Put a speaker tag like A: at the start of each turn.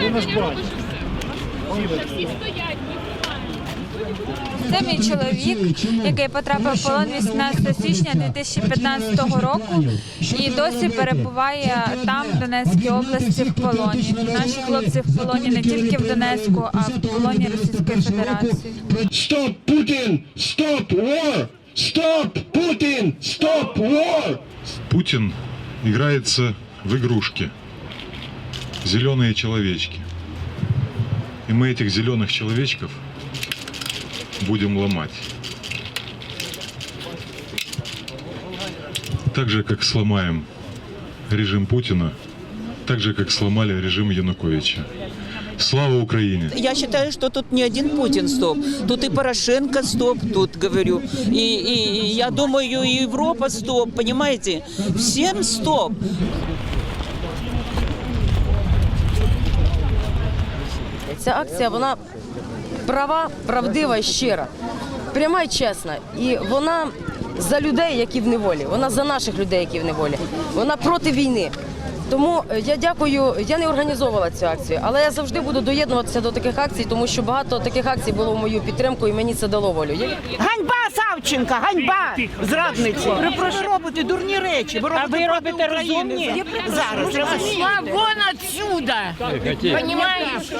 A: Ви наш батько.
B: Це мій чоловік, який потрапив в полон 18 січня 2015 року і досі перебуває там, в Донецькій області, в полоні. Наші хлопці в полоні не тільки в Донецьку, а в полоні Російської Федерації.
C: Stop Putin! Stop war! Stop Putin! Stop war!
D: Путин играется в игрушки. Зеленые человечки. И мы этих зеленых человечков будем ломать. Так же, как сломаем режим Путина, так же, как сломали режим Януковича. Слава Украине!
E: Я считаю, что тут не один Путин стоп. Тут и Порошенко стоп, тут говорю. И, и- и я думаю, и Европа стоп, понимаете? Всем стоп.
F: Ця акція вона права, правдива і щира, пряма і чесна. І вона за людей, які в неволі. Вона за наших людей, які в неволі. Вона проти війни. Тому е, я дякую. Я не організовувала цю акцію, але я завжди буду доєднуватися до таких акцій, тому що багато таких акцій було в мою підтримку, і мені це дало волю. Я-
G: Ганьба Савченка, ганьба зрадниці. Ви робите дурні речі. Ви робите, ви робите розумні зараз.
H: Вон отсюда! Понимаешь?